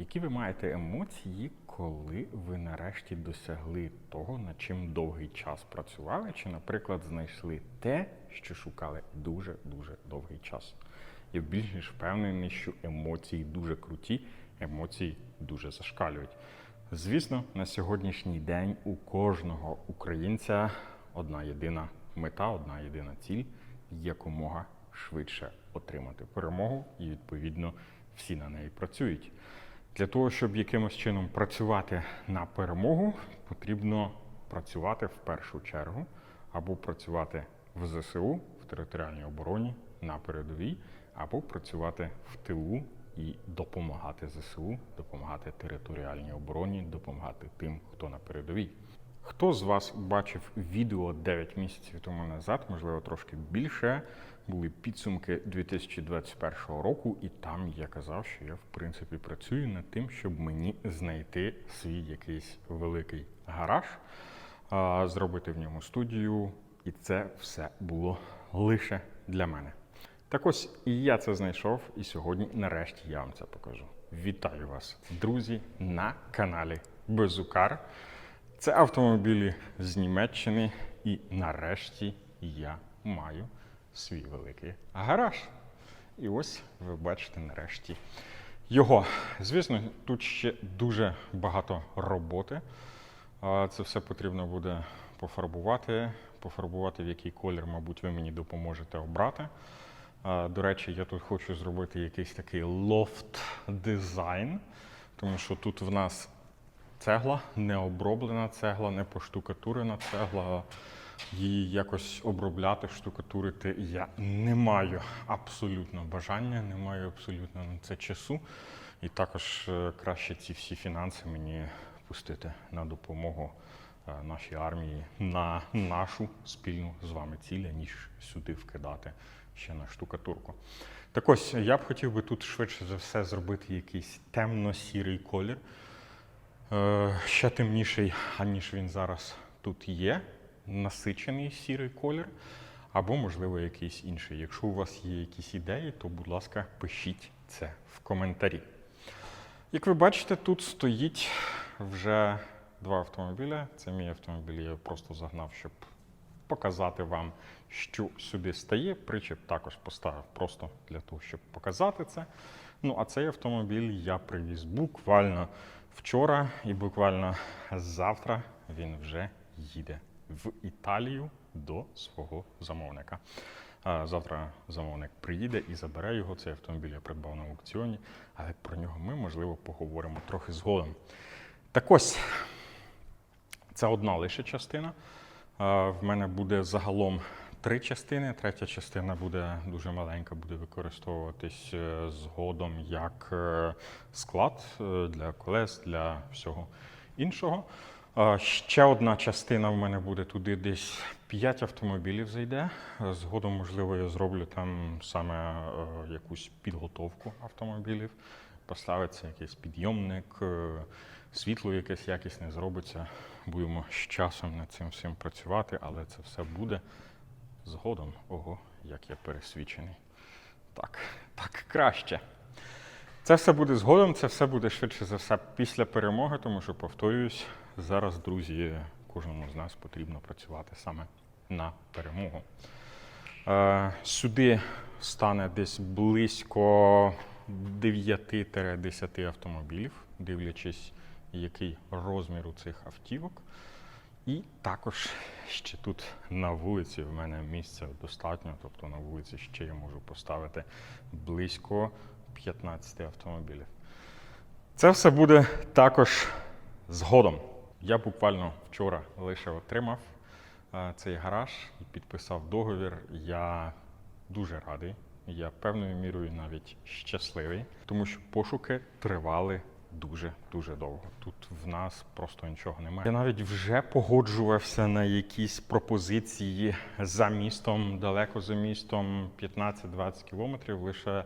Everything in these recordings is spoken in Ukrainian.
Які ви маєте емоції, коли ви нарешті досягли того, над чим довгий час працювали, чи, наприклад, знайшли те, що шукали дуже-дуже довгий час? Я більш ніж впевнений, що емоції дуже круті, емоції дуже зашкалюють. Звісно, на сьогоднішній день у кожного українця одна єдина мета, одна єдина ціль якомога швидше отримати перемогу, і відповідно всі на неї працюють. Для того, щоб якимось чином працювати на перемогу, потрібно працювати в першу чергу або працювати в ЗСУ, в територіальній обороні на передовій, або працювати в тилу і допомагати ЗСУ, допомагати територіальній обороні, допомагати тим, хто на передовій. Хто з вас бачив відео 9 місяців тому назад, можливо, трошки більше, були підсумки 2021 року, і там я казав, що я в принципі працюю над тим, щоб мені знайти свій якийсь великий гараж, зробити в ньому студію, і це все було лише для мене. Так ось я це знайшов, і сьогодні нарешті я вам це покажу. Вітаю вас, друзі, на каналі Безукар. Це автомобілі з Німеччини, і нарешті я маю свій великий гараж. І ось ви бачите нарешті його. Звісно, тут ще дуже багато роботи. Це все потрібно буде пофарбувати. Пофарбувати, в який колір, мабуть, ви мені допоможете обрати. До речі, я тут хочу зробити якийсь такий лофт дизайн, тому що тут в нас цегла, не оброблена цегла, не поштукатурена цегла. Її якось обробляти, штукатурити я не маю абсолютно бажання, не маю абсолютно на це часу. І також е, краще ці всі фінанси мені пустити на допомогу е, нашій армії, на нашу спільну з вами ціль, ніж сюди вкидати ще на штукатурку. Так ось я б хотів би тут швидше за все зробити якийсь темно-сірий колір. Е, ще темніший, аніж він зараз тут є, насичений сірий колір, або, можливо, якийсь інший. Якщо у вас є якісь ідеї, то, будь ласка, пишіть це в коментарі. Як ви бачите, тут стоїть вже два автомобіля. Це мій автомобіль, я просто загнав, щоб показати вам, що сюди стає. Причеп також поставив просто для того, щоб показати це. Ну, а цей автомобіль я привіз буквально вчора, і буквально завтра він вже їде в Італію до свого замовника. Завтра замовник приїде і забере його. Цей автомобіль я придбав на аукціоні, але про нього ми, можливо, поговоримо трохи згодом. Так ось, це одна лише частина. В мене буде загалом три частини. Третя частина буде дуже маленька, буде використовуватись е, згодом як е, склад е, для колес, для всього іншого. Ще одна частина в мене буде туди десь 5 автомобілів зайде. Згодом, можливо, я зроблю там саме якусь підготовку автомобілів. Поставиться якийсь підйомник, світло якесь якісне зробиться. Будемо з часом над цим всім працювати, але це все буде згодом. Ого, як я пересвідчений. Так, так краще. Це все буде згодом, це все буде швидше за все після перемоги, тому що, повторююсь, зараз, друзі, кожному з нас потрібно працювати саме на перемогу. Е, Сюди стане десь близько 9-10 автомобілів, дивлячись, який розмір у цих автівок. І також ще тут на вулиці в мене місця достатньо, тобто на вулиці ще я можу поставити близько 15 автомобілів. Це все буде також згодом. Я буквально вчора лише отримав е, цей гараж і підписав договір. Я дуже радий. Я певною мірою навіть щасливий, тому що пошуки тривали дуже дуже довго. Тут в нас просто нічого немає. Я навіть вже погоджувався на якісь пропозиції за містом, далеко за містом, 15-20 кілометрів. Лише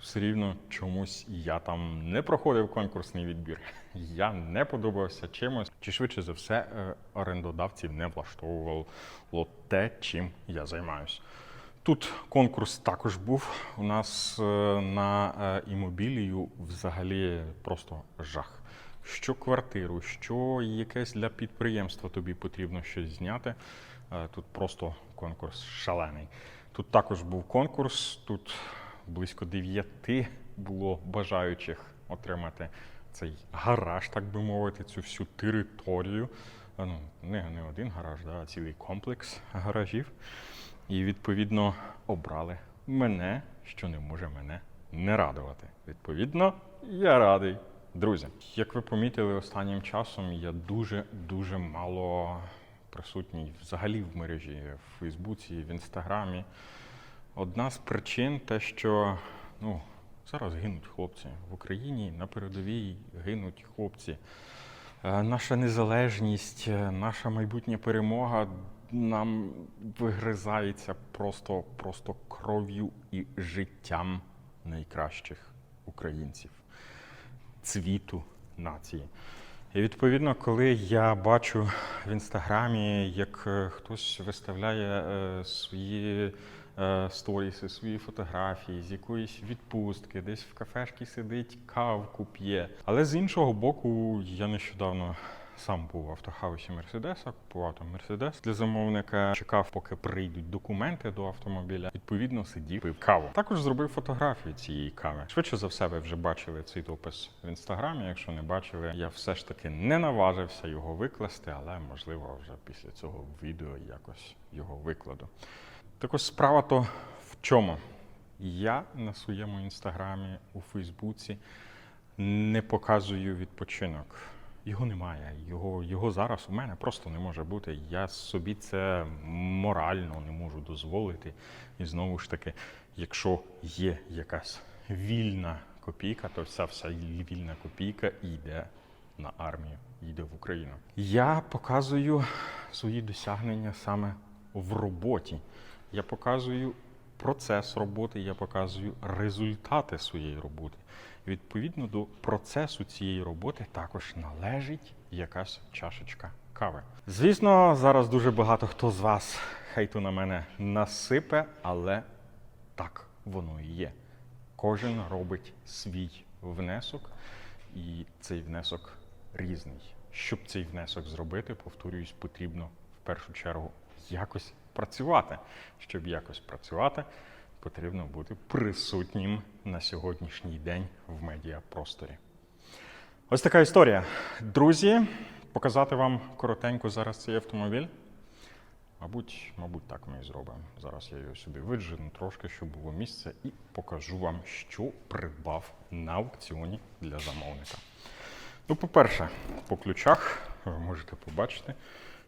все рівно чомусь я там не проходив конкурсний відбір. Я не подобався чимось, чи швидше за все е, орендодавців не влаштовувало те, чим я займаюся. Тут конкурс також був. У нас е, на е, імобілію взагалі просто жах. Що квартиру, що якесь для підприємства тобі потрібно щось зняти. е, Тут просто конкурс шалений. Тут також був конкурс, тут близько дев'яти було бажаючих отримати цей гараж, так би мовити, цю всю територію. Ну, не, не один гараж, а цілий комплекс гаражів. І відповідно обрали мене, що не може мене не радувати. Відповідно, я радий. Друзі, як ви помітили останнім часом, я дуже дуже мало присутній взагалі в мережі, в Фейсбуці, в Інстаграмі. Одна з причин те, що ну, зараз гинуть хлопці в Україні, на передовій гинуть хлопці. Е, Наша незалежність, е, наша майбутня перемога нам вигризається просто, просто кров'ю і життям найкращих українців, цвіту нації. І відповідно, коли я бачу в інстаграмі, як е, хтось виставляє е, свої е, сторіси, свої фотографії з якоїсь відпустки, десь в кафешці сидить, кавку п'є. Але з іншого боку, я нещодавно сам був в автохаусі Мерседеса, купував там Мерседес для замовника, чекав, поки прийдуть документи до автомобіля. Відповідно, сидів пив каву. Також зробив фотографію цієї кави. Швидше за все, ви вже бачили цей допис в інстаграмі. Якщо не бачили, я все ж таки не наважився його викласти, але можливо вже після цього відео якось його викладу. Так ось справа то в чому? Я на своєму інстаграмі у Фейсбуці не показую відпочинок. Його немає. Його, його зараз у мене просто не може бути. Я собі це морально не можу дозволити. І знову ж таки, якщо є якась вільна копійка, то вся вся вільна копійка йде на армію, йде в Україну. Я показую свої досягнення саме в роботі. Я показую процес роботи, я показую результати своєї роботи. Відповідно до процесу цієї роботи також належить якась чашечка кави. Звісно, зараз дуже багато хто з вас хейту на мене насипе, але так воно і є. Кожен робить свій внесок, і цей внесок різний. Щоб цей внесок зробити, повторююсь, потрібно в першу чергу якось працювати. Щоб якось працювати, потрібно бути присутнім на сьогоднішній день в медіапросторі. Ось така історія. Друзі, показати вам коротенько зараз цей автомобіль. Мабуть, мабуть, так ми і зробимо. Зараз я його сюди виджену трошки, щоб було місце, і покажу вам, що придбав на аукціоні для замовника. Ну, по-перше, по ключах ви можете побачити,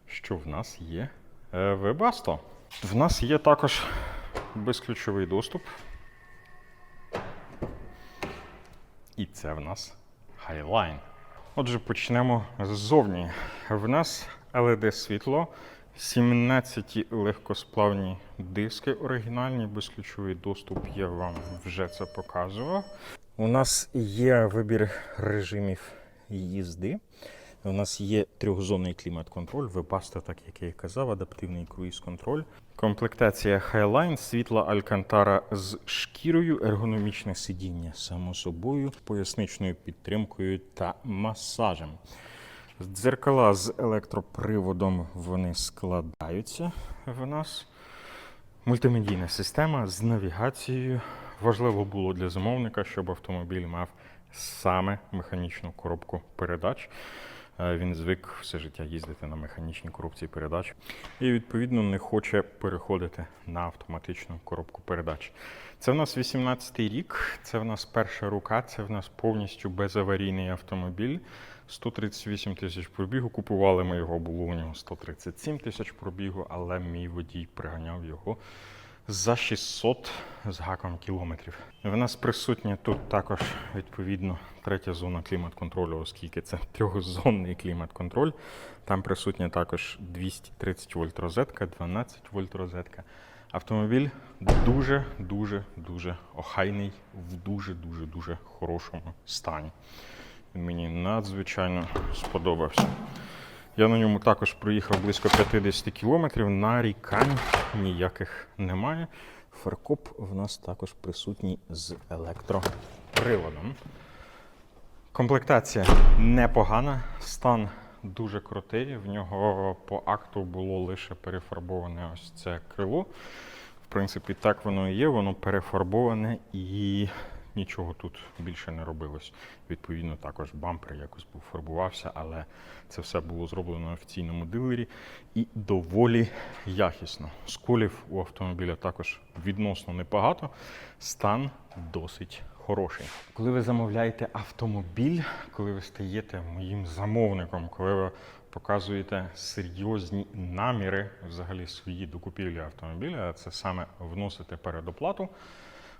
що в нас є Webasto. В нас є також безключовий доступ. І це в нас Highline. Отже, почнемо ззовні. В нас LED світло, 17 легкосплавні диски оригінальні, безключовий доступ, я вам вже це показував. У нас є вибір режимів їзди. У нас є трьохзонний клімат-контроль, Webasto, так як я і казав, адаптивний круїз-контроль. Комплектація Highline, світла Алькантара з шкірою, ергономічне сидіння, само собою, поясничною підтримкою та масажем. Дзеркала з електроприводом вони складаються в нас. Мультимедійна система з навігацією. Важливо було для замовника, щоб автомобіль мав саме механічну коробку передач. Е, Він звик все життя їздити на механічній коробці передач і, відповідно, не хоче переходити на автоматичну коробку передач. Це в нас 18-й рік, це в нас перша рука, це в нас повністю безаварійний автомобіль. 138 тисяч пробігу. Купували ми його, було у нього 137 тисяч пробігу, але мій водій приганяв його за 600 з гаком кілометрів. В нас присутня тут також відповідно третя зона клімат-контролю, оскільки це трьохзонний клімат-контроль. Там присутня також 230 вольт розетка, 12 вольт розетка. Автомобіль дуже, дуже, охайний, в дуже, дуже, дуже хорошому стані. Він мені надзвичайно сподобався. Я на ньому також проїхав близько 50 кілометрів, нарікань ніяких немає. Фаркоп в нас також присутній з електроприводом. Комплектація непогана, стан дуже крутий. В нього по акту було лише перефарбоване ось це крило. В принципі, так воно і є, воно перефарбоване і нічого тут більше не робилось. Відповідно, також бампер якось був фарбувався, але це все було зроблено на офіційному дилері і доволі якісно. Сколів у автомобіля також відносно небагато. Стан досить хороший. Коли ви замовляєте автомобіль, коли ви стаєте моїм замовником, коли ви показуєте серйозні наміри взагалі свої до купівлі автомобіля, це саме вносите передоплату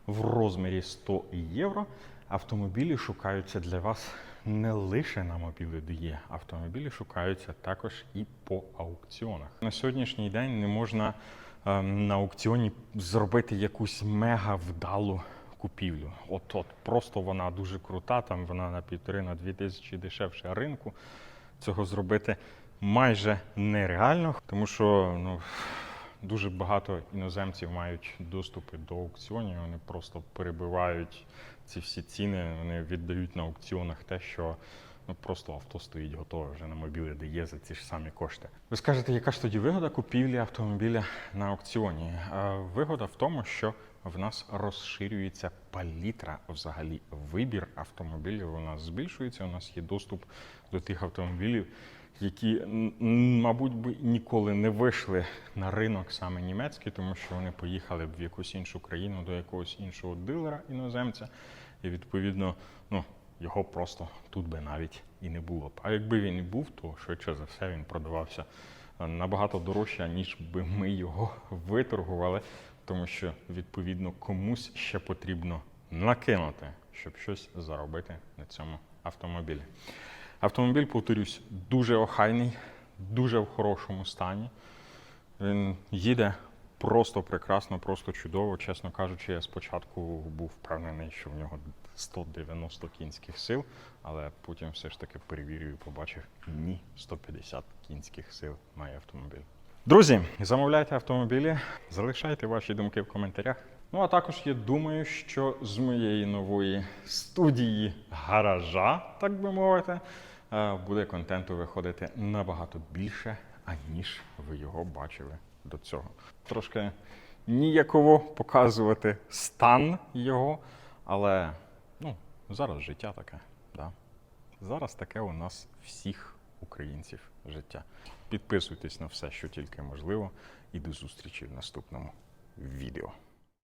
в розмірі 100 євро. Автомобілі шукаються для вас не лише на мобілі.de, автомобілі шукаються також і по аукціонах. На сьогоднішній день не можна ем, на аукціоні зробити якусь мега вдалу купівлю. От от просто вона дуже крута, там вона на півтори на дві тисячі дешевше ринку. Цього зробити майже нереально, тому що ну, дуже багато іноземців мають доступи до аукціонів. Вони просто перебивають ці всі ціни. Вони віддають на аукціонах те, що ну просто авто стоїть готове вже на мобілі, де є за ці ж самі кошти. Ви скажете, яка ж тоді вигода купівлі автомобіля на аукціоні? Вигода в тому, що в нас розширюється палітра, взагалі вибір автомобілів у нас збільшується. У нас є доступ до тих автомобілів, які, мабуть, би ніколи не вийшли на ринок саме німецький, тому що вони поїхали б в якусь іншу країну до якогось іншого дилера іноземця, і відповідно, ну. Його просто тут би навіть і не було б. А якби він і був, то швидше за все він продавався е, набагато дорожче, ніж би ми його виторгували, тому що відповідно комусь ще потрібно накинути, щоб щось заробити на цьому автомобілі. Автомобіль, повторюсь, дуже охайний, дуже в хорошому стані. Він їде просто прекрасно, просто чудово. Чесно кажучи, я спочатку був впевнений, що в нього 190 кінських сил, але потім все ж таки перевірив і побачив ні, 150 кінських сил має автомобіль. Друзі, замовляйте автомобілі, залишайте ваші думки в коментарях. Ну а також я думаю, що з моєї нової студії гаража, так би мовити, буде контенту виходити набагато більше, аніж ви його бачили до цього. Трошки ніяково показувати стан його, але ну, зараз життя таке. Да? Зараз таке у нас всіх українців життя. Підписуйтесь на все, що тільки можливо, і до зустрічі в наступному відео.